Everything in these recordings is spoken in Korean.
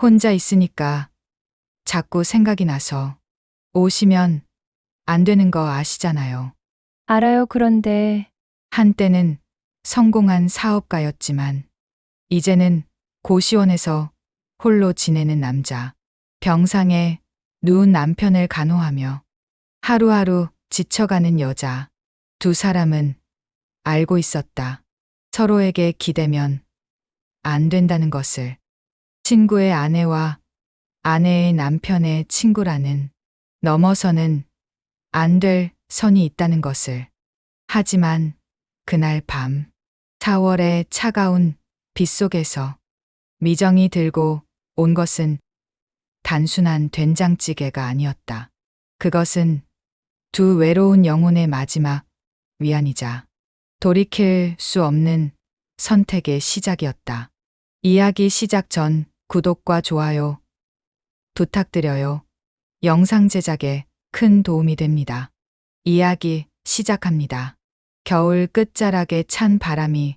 혼자 있으니까 자꾸 생각이 나서 오시면 안 되는 거 아시잖아요. 알아요. 그런데 한때는 성공한 사업가였지만 이제는 고시원에서 홀로 지내는 남자. 병상에 누운 남편을 간호하며 하루하루 지쳐가는 여자. 두 사람은 알고 있었다. 서로에게 기대면 안 된다는 것을. 친구의 아내와 아내의 남편의 친구라는 넘어서는 안 될 선이 있다는 것을. 하지만 그날 밤 4월의 차가운 빗속에서 미정이 들고 온 것은 단순한 된장찌개가 아니었다. 그것은 두 외로운 영혼의 마지막 위안이자 돌이킬 수 없는 선택의 시작이었다. 이야기 시작 전 구독과 좋아요 부탁드려요. 영상 제작에 큰 도움이 됩니다. 이야기 시작합니다. 겨울 끝자락에 찬 바람이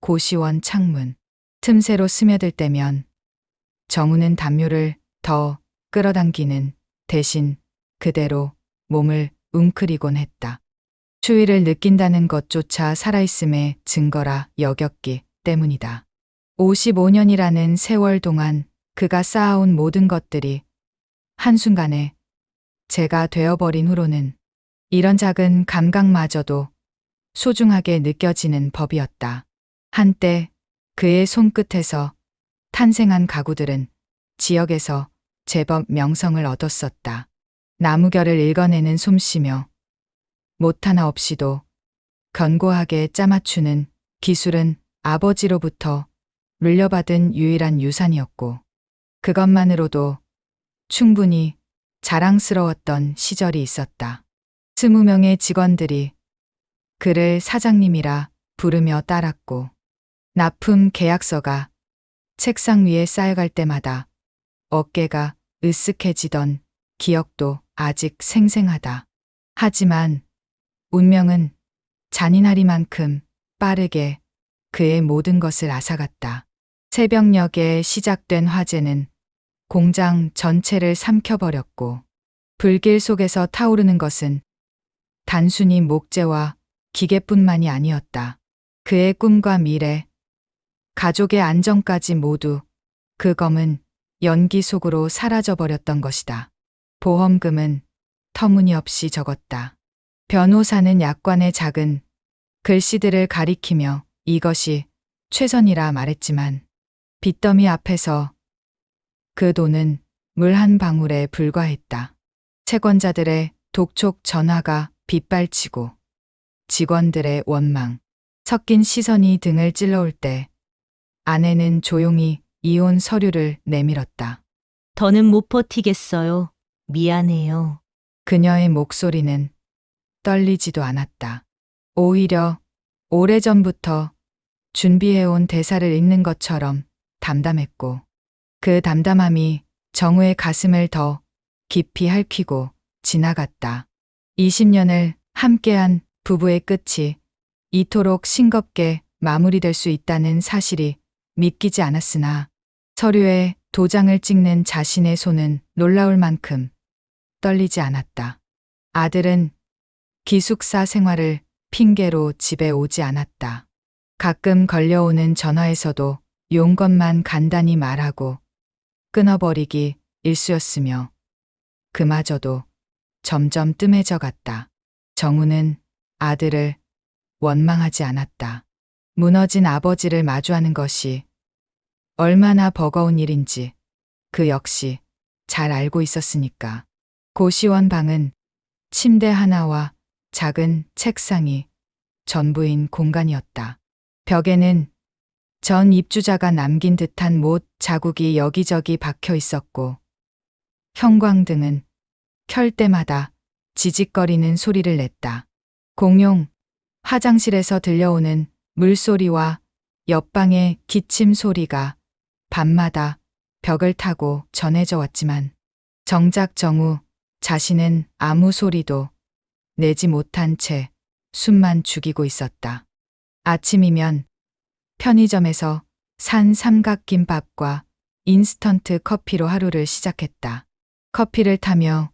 고시원 창문 틈새로 스며들 때면 정우는 담요를 더 끌어당기는 대신 그대로 몸을 웅크리곤 했다. 추위를 느낀다는 것조차 살아있음의 증거라 여겼기 때문이다. 55년이라는 세월 동안 그가 쌓아온 모든 것들이 한순간에 제가 되어버린 후로는 이런 작은 감각마저도 소중하게 느껴지는 법이었다. 한때 그의 손끝에서 탄생한 가구들은 지역에서 제법 명성을 얻었었다. 나무결을 읽어내는 솜씨며 못 하나 없이도 견고하게 짜맞추는 기술은 아버지로부터 물려받은 유일한 유산이었고 그것만으로도 충분히 자랑스러웠던 시절이 있었다. 스무 명의 직원들이 그를 사장님이라 부르며 따랐고 납품 계약서가 책상 위에 쌓여갈 때마다 어깨가 으쓱해지던 기억도 아직 생생하다. 하지만 운명은 잔인하리만큼 빠르게 그의 모든 것을 앗아갔다. 새벽녘에 시작된 화재는 공장 전체를 삼켜버렸고 불길 속에서 타오르는 것은 단순히 목재와 기계뿐만이 아니었다. 그의 꿈과 미래, 가족의 안정까지 모두 그 검은 연기 속으로 사라져버렸던 것이다. 보험금은 터무니없이 적었다. 변호사는 약관의 작은 글씨들을 가리키며 이것이 최선이라 말했지만 빚더미 앞에서 그 돈은 물 한 방울에 불과했다. 채권자들의 독촉 전화가 빗발치고 직원들의 원망, 섞인 시선이 등을 찔러올 때 아내는 조용히 이혼 서류를 내밀었다. 더는 못 버티겠어요. 미안해요. 그녀의 목소리는 떨리지도 않았다. 오히려 오래전부터 준비해온 대사를 읽는 것처럼 담담했고 그 담담함이 정우의 가슴을 더 깊이 핥히고 지나갔다. 20년을 함께한 부부의 끝이 이토록 싱겁게 마무리될 수 있다는 사실이 믿기지 않았으나 서류에 도장을 찍는 자신의 손은 놀라울 만큼 떨리지 않았다. 아들은 기숙사 생활을 핑계로 집에 오지 않았다. 가끔 걸려오는 전화에서도 용건만 간단히 말하고 끊어버리기 일쑤였으며 그마저도 점점 뜸해져 갔다. 정우는 아들을 원망하지 않았다. 무너진 아버지를 마주하는 것이 얼마나 버거운 일인지 그 역시 잘 알고 있었으니까. 고시원 방은 침대 하나와 작은 책상이 전부인 공간이었다. 벽에는 전 입주자가 남긴 듯한 못 자국이 여기저기 박혀 있었고 형광등은 켤 때마다 지직거리는 소리를 냈다. 공용 화장실에서 들려오는 물소리와 옆방의 기침 소리가 밤마다 벽을 타고 전해져 왔지만 정작 정우 자신은 아무 소리도 내지 못한 채 숨만 죽이고 있었다. 아침이면 편의점에서 산 삼각김밥과 인스턴트 커피로 하루를 시작했다. 커피를 타며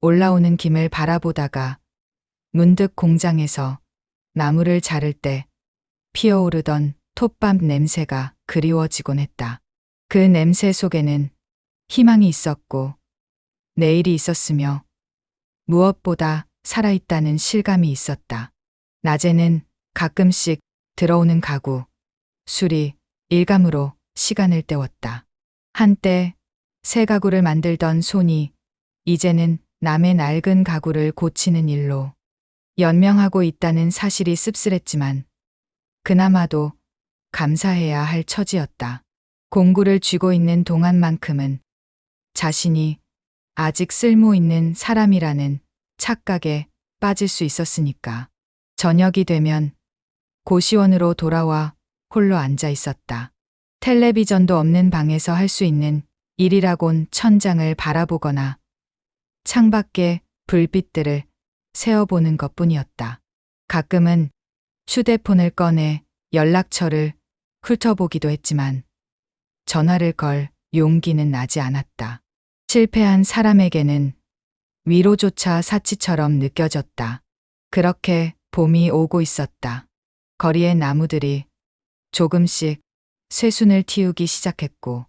올라오는 김을 바라보다가 문득 공장에서 나무를 자를 때 피어오르던 톱밥 냄새가 그리워지곤 했다. 그 냄새 속에는 희망이 있었고 내일이 있었으며 무엇보다 살아있다는 실감이 있었다. 낮에는 가끔씩 들어오는 가구, 술이 일감으로 시간을 때웠다. 한때 새 가구를 만들던 손이 이제는 남의 낡은 가구를 고치는 일로 연명하고 있다는 사실이 씁쓸했지만 그나마도 감사해야 할 처지였다. 공구를 쥐고 있는 동안만큼은 자신이 아직 쓸모 있는 사람이라는 착각에 빠질 수 있었으니까. 저녁이 되면 고시원으로 돌아와 홀로 앉아 있었다. 텔레비전도 없는 방에서 할 수 있는 일이라곤 천장을 바라보거나 창밖에 불빛들을 세어보는 것 뿐이었다. 가끔은 휴대폰을 꺼내 연락처를 훑어보기도 했지만 전화를 걸 용기는 나지 않았다. 실패한 사람에게는 위로조차 사치처럼 느껴졌다. 그렇게 봄이 오고 있었다. 거리의 나무들이 조금씩 쇠순을 틔우기 시작했고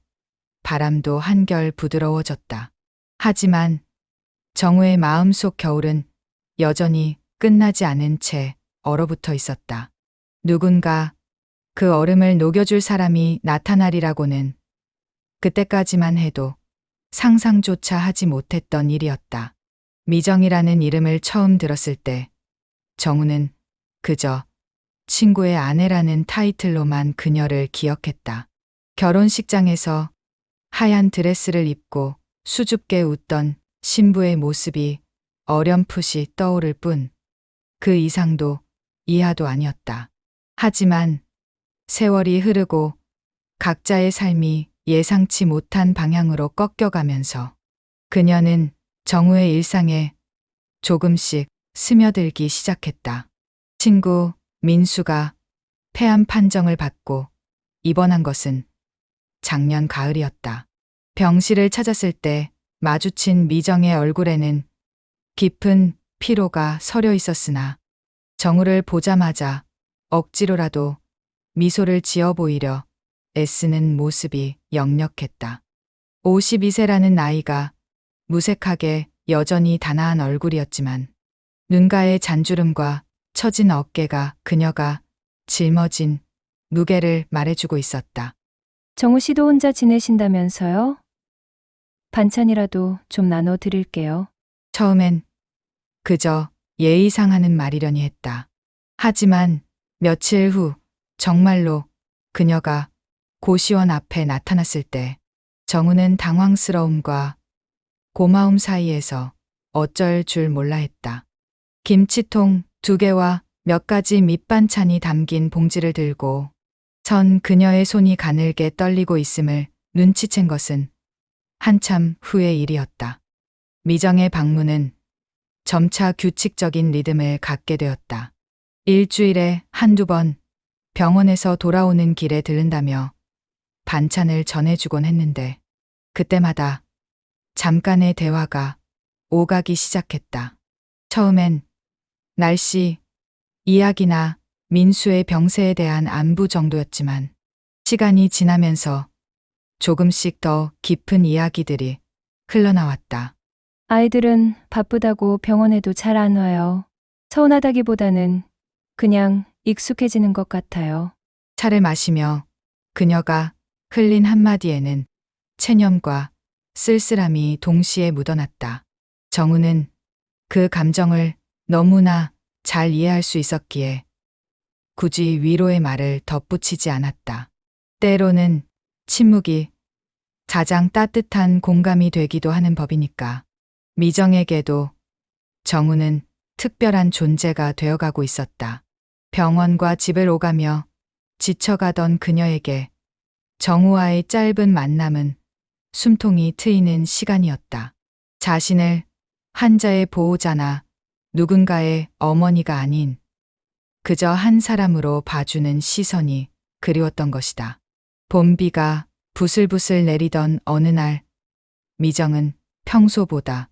바람도 한결 부드러워졌다. 하지만 정우의 마음속 겨울은 여전히 끝나지 않은 채 얼어붙어 있었다. 누군가 그 얼음을 녹여줄 사람이 나타나리라고는 그때까지만 해도 상상조차 하지 못했던 일이었다. 미정이라는 이름을 처음 들었을 때 정우는 그저 친구의 아내라는 타이틀로만 그녀를 기억했다. 결혼식장에서 하얀 드레스를 입고 수줍게 웃던 신부의 모습이 어렴풋이 떠오를 뿐 그 이상도 이하도 아니었다. 하지만 세월이 흐르고 각자의 삶이 예상치 못한 방향으로 꺾여가면서 그녀는 정우의 일상에 조금씩 스며들기 시작했다. 친구 민수가 폐암 판정을 받고 입원한 것은 작년 가을이었다. 병실을 찾았을 때 마주친 미정의 얼굴에는 깊은 피로가 서려 있었으나 정우를 보자마자 억지로라도 미소를 지어 보이려 애쓰는 모습이 역력했다. 52세라는 나이가 무색하게 여전히 단아한 얼굴이었지만 눈가의 잔주름과 처진 어깨가 그녀가 짊어진 무게를 말해주고 있었다. 정우 씨도 혼자 지내신다면서요? 반찬이라도 좀 나눠 드릴게요. 처음엔 그저 예의상 하는 말이려니 했다. 하지만 며칠 후 정말로 그녀가 고시원 앞에 나타났을 때 정우는 당황스러움과 고마움 사이에서 어쩔 줄 몰라 했다. 김치통 두 개와 몇 가지 밑반찬이 담긴 봉지를 들고 전 그녀의 손이 가늘게 떨리고 있음을 눈치챈 것은 한참 후의 일이었다. 미정의 방문은 점차 규칙적인 리듬을 갖게 되었다. 일주일에 한두 번 병원에서 돌아오는 길에 들른다며 반찬을 전해주곤 했는데 그때마다 잠깐의 대화가 오가기 시작했다. 처음엔 날씨, 이야기나 민수의 병세에 대한 안부 정도였지만 시간이 지나면서 조금씩 더 깊은 이야기들이 흘러나왔다. 아이들은 바쁘다고 병원에도 잘 안 와요. 서운하다기보다는 그냥 익숙해지는 것 같아요. 차를 마시며 그녀가 흘린 한마디에는 체념과 쓸쓸함이 동시에 묻어났다. 정우는 그 감정을 너무나 잘 이해할 수 있었기에 굳이 위로의 말을 덧붙이지 않았다. 때로는 침묵이 가장 따뜻한 공감이 되기도 하는 법이니까. 미정에게도 정우는 특별한 존재가 되어가고 있었다. 병원과 집을 오가며 지쳐가던 그녀에게 정우와의 짧은 만남은 숨통이 트이는 시간이었다. 자신을 환자의 보호자나 누군가의 어머니가 아닌 그저 한 사람으로 봐주는 시선이 그리웠던 것이다. 봄비가 부슬부슬 내리던 어느 날 미정은 평소보다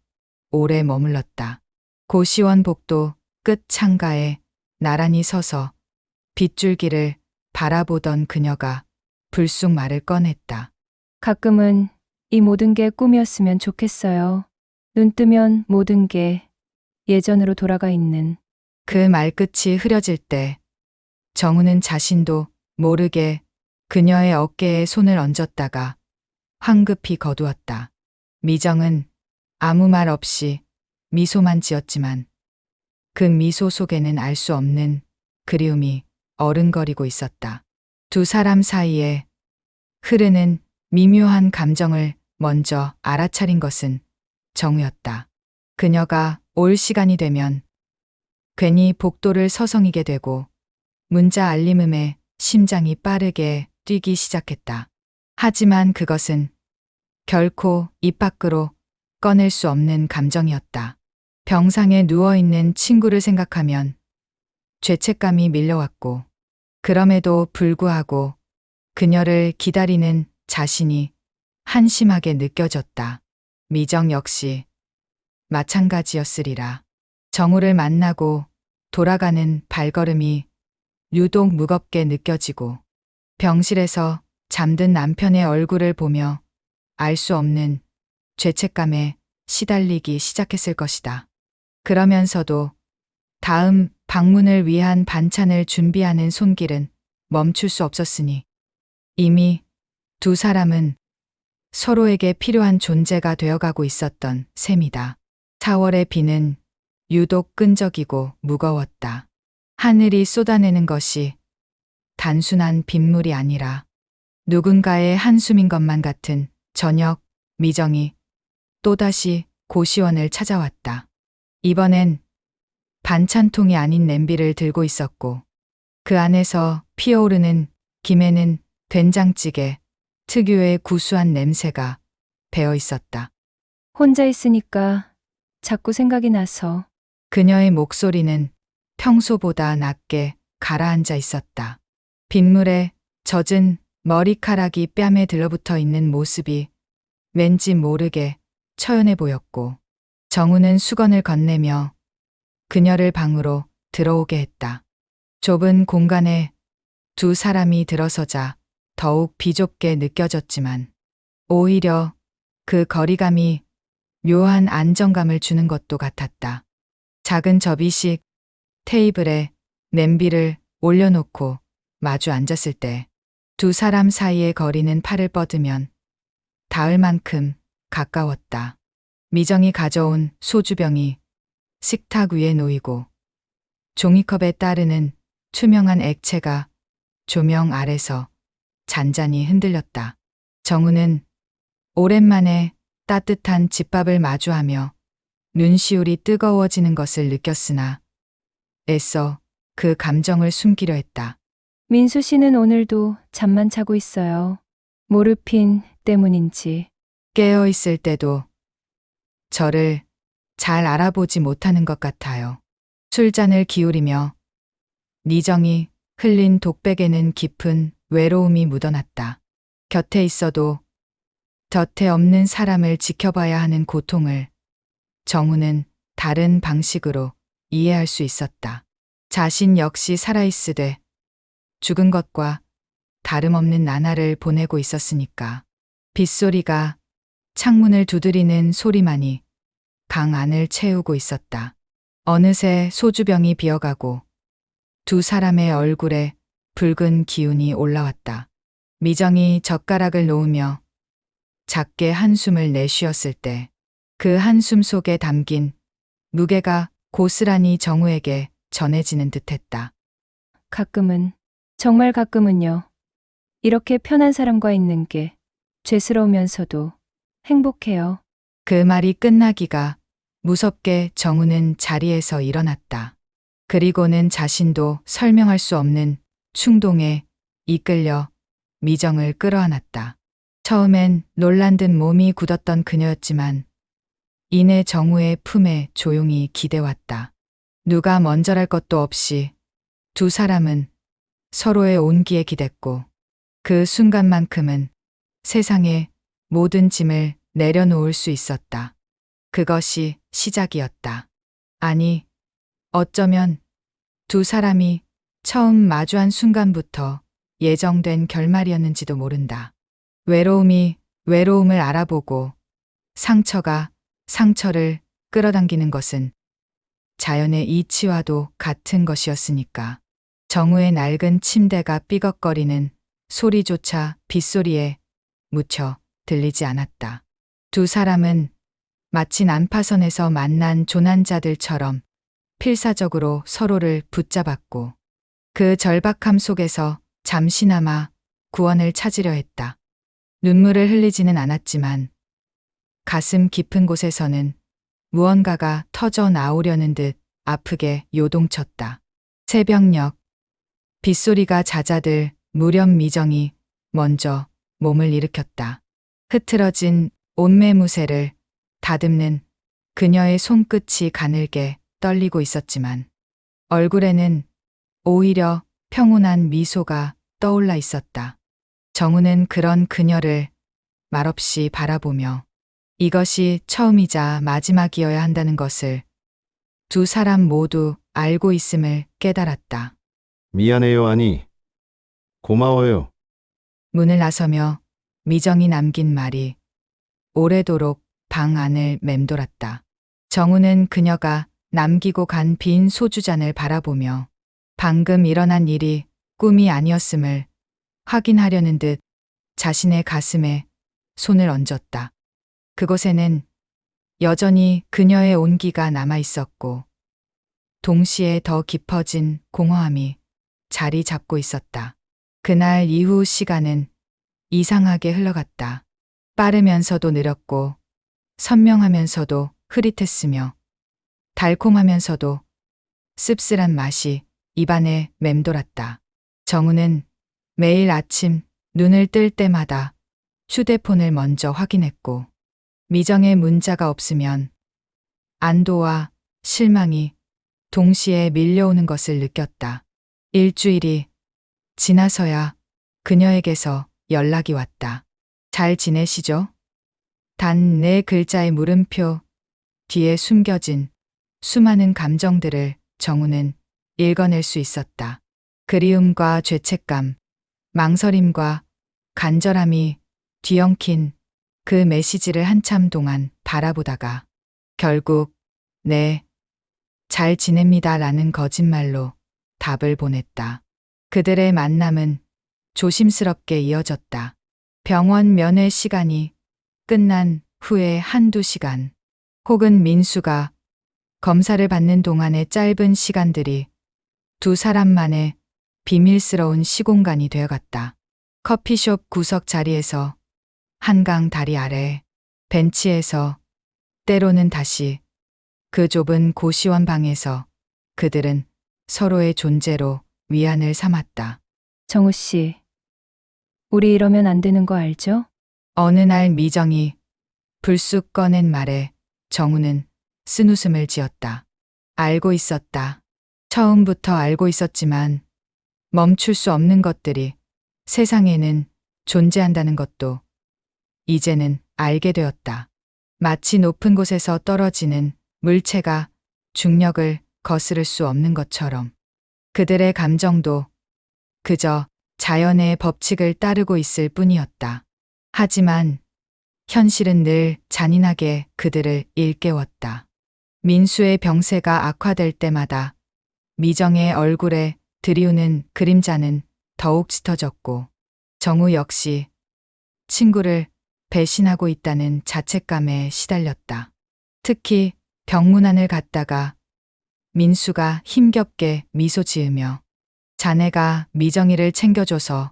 오래 머물렀다. 고시원 복도 끝 창가에 나란히 서서 빗줄기를 바라보던 그녀가 불쑥 말을 꺼냈다. 가끔은 이 모든 게 꿈이었으면 좋겠어요. 눈 뜨면 모든 게 예전으로 돌아가 있는 그 말끝이 흐려질 때 정우는 자신도 모르게 그녀의 어깨에 손을 얹었다가 황급히 거두었다. 미정은 아무 말 없이 미소만 지었지만 그 미소 속에는 알 수 없는 그리움이 어른거리고 있었다. 두 사람 사이에 흐르는 미묘한 감정을 먼저 알아차린 것은 정우였다. 그녀가 올 시간이 되면 괜히 복도를 서성이게 되고 문자 알림음에 심장이 빠르게 뛰기 시작했다. 하지만 그것은 결코 입 밖으로 꺼낼 수 없는 감정이었다. 병상에 누워있는 친구를 생각하면 죄책감이 밀려왔고, 그럼에도 불구하고 그녀를 기다리는 자신이 한심하게 느껴졌다. 미정 역시 마찬가지였으리라. 정우를 만나고 돌아가는 발걸음이 유독 무겁게 느껴지고 병실에서 잠든 남편의 얼굴을 보며 알 수 없는 죄책감에 시달리기 시작했을 것이다. 그러면서도 다음 방문을 위한 반찬을 준비하는 손길은 멈출 수 없었으니 이미 두 사람은 서로에게 필요한 존재가 되어가고 있었던 셈이다. 4월의 비는 유독 끈적이고 무거웠다. 하늘이 쏟아내는 것이 단순한 빗물이 아니라 누군가의 한숨인 것만 같은 저녁 미정이 또다시 고시원을 찾아왔다. 이번엔 반찬통이 아닌 냄비를 들고 있었고 그 안에서 피어오르는 김에는 된장찌개 특유의 구수한 냄새가 배어 있었다. 혼자 있으니까 자꾸 생각이 나서 그녀의 목소리는 평소보다 낮게 가라앉아 있었다. 빗물에 젖은 머리카락이 뺨에 들러붙어 있는 모습이 왠지 모르게 처연해 보였고 정우는 수건을 건네며 그녀를 방으로 들어오게 했다. 좁은 공간에 두 사람이 들어서자 더욱 비좁게 느껴졌지만 오히려 그 거리감이 묘한 안정감을 주는 것도 같았다. 작은 접이식 테이블에 냄비를 올려놓고 마주 앉았을 때 두 사람 사이의 거리는 팔을 뻗으면 닿을 만큼 가까웠다. 미정이 가져온 소주병이 식탁 위에 놓이고 종이컵에 따르는 투명한 액체가 조명 아래서 잔잔히 흔들렸다. 정우는 오랜만에 따뜻한 집밥을 마주하며 눈시울이 뜨거워지는 것을 느꼈으나 애써 그 감정을 숨기려 했다. 민수 씨는 오늘도 잠만 자고 있어요. 모르핀 때문인지 깨어 있을 때도 저를 잘 알아보지 못하는 것 같아요. 술잔을 기울이며 니정이 흘린 독백에는 깊은 외로움이 묻어났다. 곁에 있어도 곁에 없는 사람을 지켜봐야 하는 고통을 정우는 다른 방식으로 이해할 수 있었다. 자신 역시 살아있으되 죽은 것과 다름없는 나날을 보내고 있었으니까. 빗소리가 창문을 두드리는 소리만이 방 안을 채우고 있었다. 어느새 소주병이 비어가고 두 사람의 얼굴에 붉은 기운이 올라왔다. 미정이 젓가락을 놓으며 작게 한숨을 내쉬었을 때 그 한숨 속에 담긴 무게가 고스란히 정우에게 전해지는 듯했다. 가끔은 정말 가끔은요. 이렇게 편한 사람과 있는 게 죄스러우면서도 행복해요. 그 말이 끝나기가 무섭게 정우는 자리에서 일어났다. 그리고는 자신도 설명할 수 없는 충동에 이끌려 미정을 끌어안았다. 처음엔 놀란 듯 몸이 굳었던 그녀였지만 이내 정우의 품에 조용히 기대왔다. 누가 먼저랄 것도 없이 두 사람은 서로의 온기에 기댔고 그 순간만큼은 세상의 모든 짐을 내려놓을 수 있었다. 그것이 시작이었다. 아니, 어쩌면 두 사람이 처음 마주한 순간부터 예정된 결말이었는지도 모른다. 외로움이 외로움을 알아보고 상처가 상처를 끌어당기는 것은 자연의 이치와도 같은 것이었으니까. 정우의 낡은 침대가 삐걱거리는 소리조차 빗소리에 묻혀 들리지 않았다. 두 사람은 마치 난파선에서 만난 조난자들처럼 필사적으로 서로를 붙잡았고 그 절박함 속에서 잠시나마 구원을 찾으려 했다. 눈물을 흘리지는 않았지만 가슴 깊은 곳에서는 무언가가 터져 나오려는 듯 아프게 요동쳤다. 새벽녘 빗소리가 잦아들 무렴 미정이 먼저 몸을 일으켰다. 흐트러진 온매무새를 다듬는 그녀의 손끝이 가늘게 떨리고 있었지만 얼굴에는 오히려 평온한 미소가 떠올라 있었다. 정우는 그런 그녀를 말없이 바라보며 이것이 처음이자 마지막이어야 한다는 것을 두 사람 모두 알고 있음을 깨달았다. 미안해요, 아니. 고마워요. 문을 나서며 미정이 남긴 말이 오래도록 방 안을 맴돌았다. 정우는 그녀가 남기고 간 빈 소주잔을 바라보며 방금 일어난 일이 꿈이 아니었음을 확인하려는 듯 자신의 가슴에 손을 얹었다. 그곳에는 여전히 그녀의 온기가 남아 있었고 동시에 더 깊어진 공허함이 자리 잡고 있었다. 그날 이후 시간은 이상하게 흘러갔다. 빠르면서도 느렸고 선명하면서도 흐릿했으며 달콤하면서도 씁쓸한 맛이 입안에 맴돌았다. 정우는 매일 아침 눈을 뜰 때마다 휴대폰을 먼저 확인했고 미정의 문자가 없으면 안도와 실망이 동시에 밀려오는 것을 느꼈다. 일주일이 지나서야 그녀에게서 연락이 왔다. 잘 지내시죠? 단 네 글자의 물음표 뒤에 숨겨진 수많은 감정들을 정우는 읽어낼 수 있었다. 그리움과 죄책감, 망설임과 간절함이 뒤엉킨 그 메시지를 한참 동안 바라보다가 결국 네, 잘 지냅니다 라는 거짓말로 답을 보냈다. 그들의 만남은 조심스럽게 이어졌다. 병원 면회 시간이 끝난 후에 한두 시간, 혹은 민수가 검사를 받는 동안의 짧은 시간들이 두 사람만의 비밀스러운 시공간이 되어갔다. 커피숍 구석 자리에서 한강 다리 아래 벤치에서 때로는 다시 그 좁은 고시원 방에서 그들은 서로의 존재로 위안을 삼았다. 정우 씨. 우리 이러면 안 되는 거 알죠? 어느 날 미정이 불쑥 꺼낸 말에 정우는 쓴웃음을 지었다. 알고 있었다. 처음부터 알고 있었지만 멈출 수 없는 것들이 세상에는 존재한다는 것도 이제는 알게 되었다. 마치 높은 곳에서 떨어지는 물체가 중력을 거스를 수 없는 것처럼 그들의 감정도 그저 자연의 법칙을 따르고 있을 뿐이었다. 하지만 현실은 늘 잔인하게 그들을 일깨웠다. 민수의 병세가 악화될 때마다 미정의 얼굴에 들이우는 그림자는 더욱 짙어졌고 정우 역시 친구를 배신하고 있다는 자책감에 시달렸다. 특히 병문안을 갔다가 민수가 힘겹게 미소 지으며 자네가 미정이를 챙겨줘서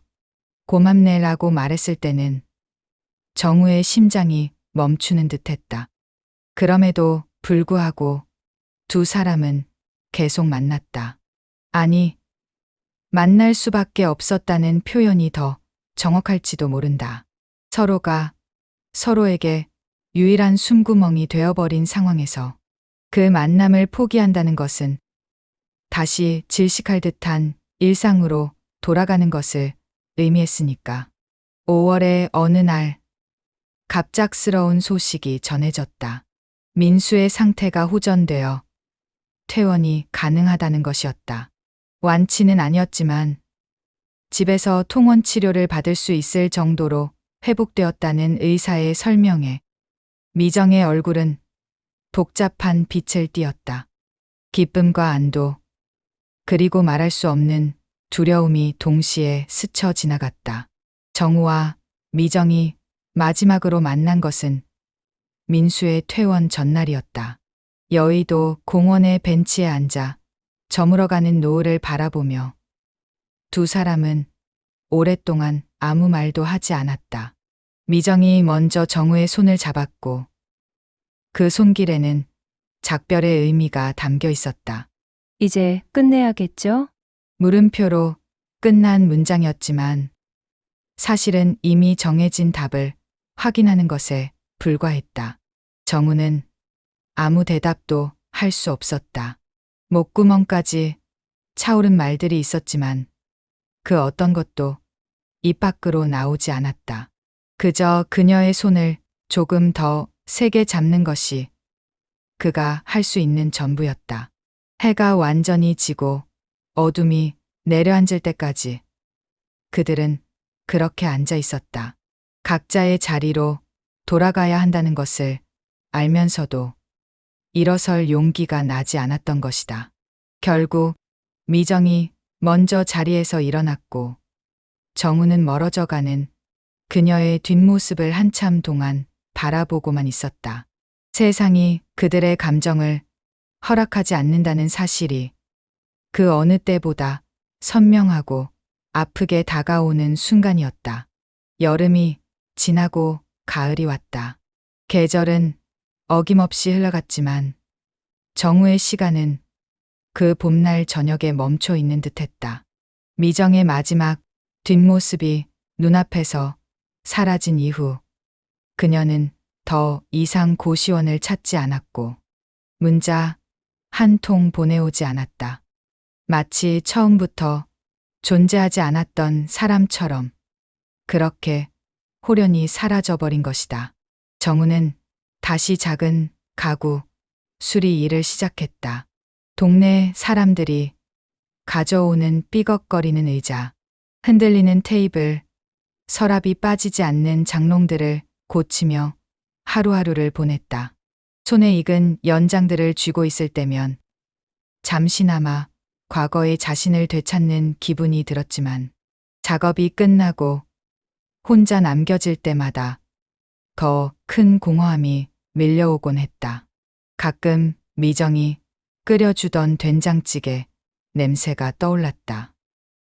고맙네라고 말했을 때는 정우의 심장이 멈추는 듯 했다. 그럼에도 불구하고 두 사람은 계속 만났다. 아니, 만날 수밖에 없었다는 표현이 더 정확할지도 모른다. 서로가 서로에게 유일한 숨구멍이 되어버린 상황에서 그 만남을 포기한다는 것은 다시 질식할 듯한 일상으로 돌아가는 것을 의미했으니까. 5월의 어느 날 갑작스러운 소식이 전해졌다. 민수의 상태가 호전되어 퇴원이 가능하다는 것이었다. 완치는 아니었지만 집에서 통원 치료를 받을 수 있을 정도로 회복되었다는 의사의 설명에 미정의 얼굴은 복잡한 빛을 띠었다. 기쁨과 안도, 그리고 말할 수 없는 두려움이 동시에 스쳐 지나갔다. 정우와 미정이 마지막으로 만난 것은 민수의 퇴원 전날이었다. 여의도 공원의 벤치에 앉아 저물어가는 노을을 바라보며 두 사람은 오랫동안 아무 말도 하지 않았다. 미정이 먼저 정우의 손을 잡았고 그 손길에는 작별의 의미가 담겨 있었다. 이제 끝내야겠죠? 물음표로 끝난 문장이었지만 사실은 이미 정해진 답을 확인하는 것에 불과했다. 정우는 아무 대답도 할 수 없었다. 목구멍까지 차오른 말들이 있었지만 그 어떤 것도 입 밖으로 나오지 않았다. 그저 그녀의 손을 조금 더 세게 잡는 것이 그가 할 수 있는 전부였다. 해가 완전히 지고 어둠이 내려앉을 때까지 그들은 그렇게 앉아 있었다. 각자의 자리로 돌아가야 한다는 것을 알면서도 일어설 용기가 나지 않았던 것이다. 결국 미정이 먼저 자리에서 일어났고 정우는 멀어져 가는 그녀의 뒷모습을 한참 동안 바라보고만 있었다. 세상이 그들의 감정을 허락하지 않는다는 사실이 그 어느 때보다 선명하고 아프게 다가오는 순간이었다. 여름이 지나고 가을이 왔다. 계절은 어김없이 흘러갔지만 정우의 시간은 그 봄날 저녁에 멈춰 있는 듯 했다. 미정의 마지막 뒷모습이 눈앞에서 사라진 이후 그녀는 더 이상 고시원을 찾지 않았고 문자 한 통 보내오지 않았다. 마치 처음부터 존재하지 않았던 사람처럼 그렇게 호련히 사라져버린 것이다. 정우는 다시 작은 가구, 수리 일을 시작했다. 동네 사람들이 가져오는 삐걱거리는 의자, 흔들리는 테이블, 서랍이 빠지지 않는 장롱들을 고치며 하루하루를 보냈다. 손에 익은 연장들을 쥐고 있을 때면 잠시나마 과거의 자신을 되찾는 기분이 들었지만 작업이 끝나고 혼자 남겨질 때마다 더 큰 공허함이 밀려오곤 했다. 가끔 미정이 끓여주던 된장찌개 냄새가 떠올랐다.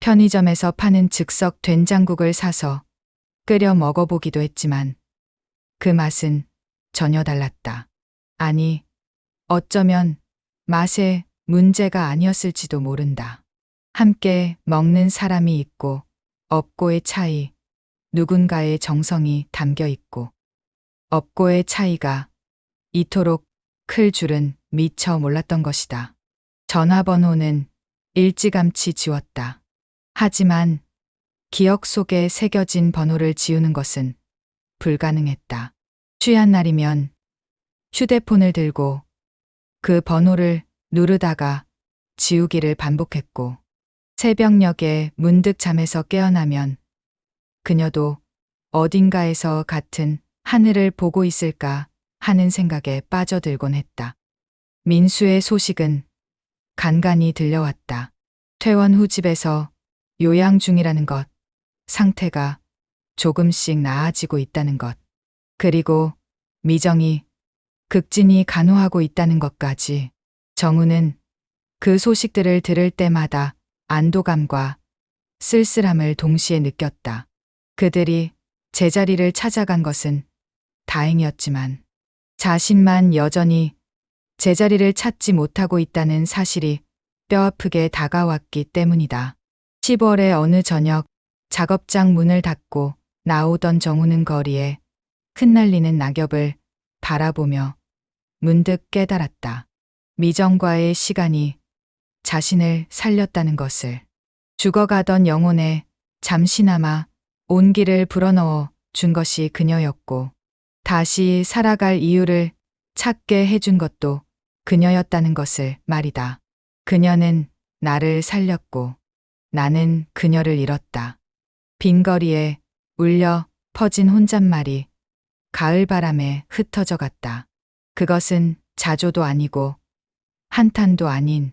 편의점에서 파는 즉석 된장국을 사서 끓여 먹어보기도 했지만 그 맛은 전혀 달랐다. 아니, 어쩌면 맛에 문제가 아니었을지도 모른다. 함께 먹는 사람이 있고 없고의 차이, 누군가의 정성이 담겨 있고 없고의 차이가 이토록 클 줄은 미처 몰랐던 것이다. 전화번호는 일찌감치 지웠다. 하지만 기억 속에 새겨진 번호를 지우는 것은 불가능했다. 취한 날이면 휴대폰을 들고 그 번호를 누르다가 지우기를 반복했고 새벽녘에 문득 잠에서 깨어나면 그녀도 어딘가에서 같은 하늘을 보고 있을까 하는 생각에 빠져들곤 했다. 민수의 소식은 간간히 들려왔다. 퇴원 후 집에서 요양 중이라는 것, 상태가 조금씩 나아지고 있다는 것, 그리고 미정이 극진히 간호하고 있다는 것까지 정우는 그 소식들을 들을 때마다 안도감과 쓸쓸함을 동시에 느꼈다. 그들이 제자리를 찾아간 것은 다행이었지만 자신만 여전히 제자리를 찾지 못하고 있다는 사실이 뼈아프게 다가왔기 때문이다. 10월의 어느 저녁 작업장 문을 닫고 나오던 정우는 거리에 흩날리는 낙엽을 바라보며 문득 깨달았다. 미정과의 시간이 자신을 살렸다는 것을 죽어가던 영혼에 잠시나마 온기를 불어넣어 준 것이 그녀였고, 다시 살아갈 이유를 찾게 해준 것도 그녀였다는 것을 말이다. 그녀는 나를 살렸고, 나는 그녀를 잃었다. 빈 거리에 울려 퍼진 혼잣말이 가을 바람에 흩어져 갔다. 그것은 자조도 아니고 한탄도 아닌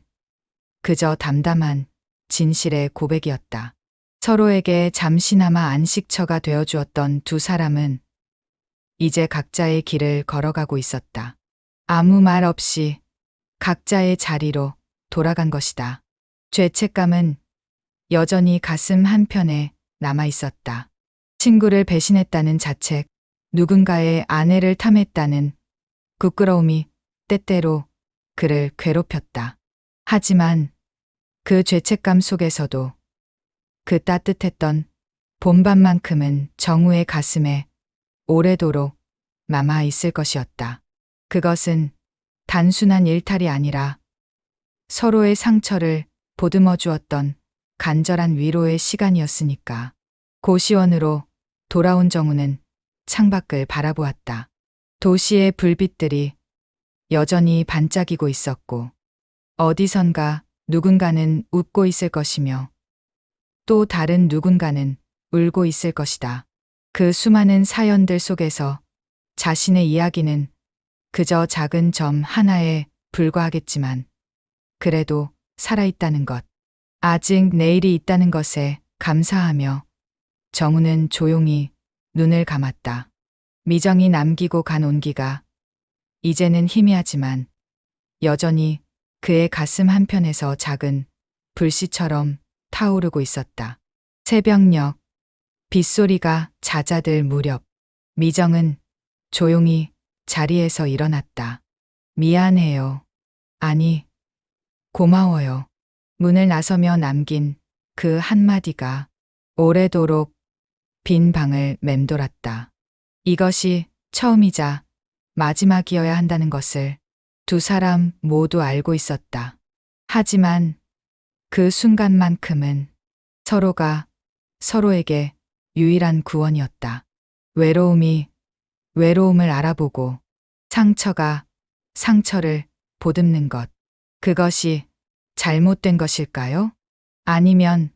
그저 담담한 진실의 고백이었다. 서로에게 잠시나마 안식처가 되어 주었던 두 사람은 이제 각자의 길을 걸어가고 있었다. 아무 말 없이 각자의 자리로 돌아간 것이다. 죄책감은 여전히 가슴 한편에 남아 있었다. 친구를 배신했다는 자책, 누군가의 아내를 탐했다는 부끄러움이 때때로 그를 괴롭혔다. 하지만 그 죄책감 속에서도 그 따뜻했던 봄밤만큼은 정우의 가슴에 오래도록 남아 있을 것이었다. 그것은 단순한 일탈이 아니라 서로의 상처를 보듬어 주었던 간절한 위로의 시간이었으니까. 고시원으로 돌아온 정우는 창밖을 바라보았다. 도시의 불빛들이 여전히 반짝이고 있었고, 어디선가 누군가는 웃고 있을 것이며, 또 다른 누군가는 울고 있을 것이다. 그 수많은 사연들 속에서 자신의 이야기는 그저 작은 점 하나에 불과하겠지만, 그래도 살아있다는 것, 아직 내일이 있다는 것에 감사하며 정우는 조용히 눈을 감았다. 미정이 남기고 간 온기가 이제는 희미하지만 여전히 그의 가슴 한편에서 작은 불씨처럼 타오르고 있었다. 새벽녘 빗소리가 잦아들 무렵 미정은 조용히 자리에서 일어났다. 미안해요. 아니, 고마워요. 문을 나서며 남긴 그 한마디가 오래도록 빈 방을 맴돌았다. 이것이 처음이자 마지막이어야 한다는 것을 두 사람 모두 알고 있었다. 하지만 그 순간만큼은 서로가 서로에게 유일한 구원이었다. 외로움이 외로움을 알아보고 상처가 상처를 보듬는 것. 그것이 잘못된 것일까요? 아니면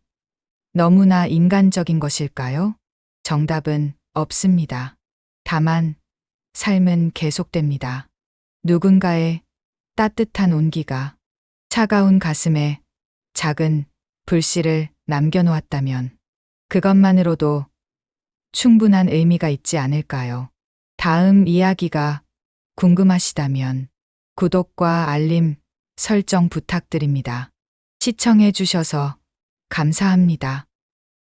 너무나 인간적인 것일까요? 정답은 없습니다. 다만 삶은 계속됩니다. 누군가의 따뜻한 온기가 차가운 가슴에 작은 불씨를 남겨놓았다면 그것만으로도 충분한 의미가 있지 않을까요? 다음 이야기가 궁금하시다면 구독과 알림 설정 부탁드립니다. 시청해 주셔서 감사합니다.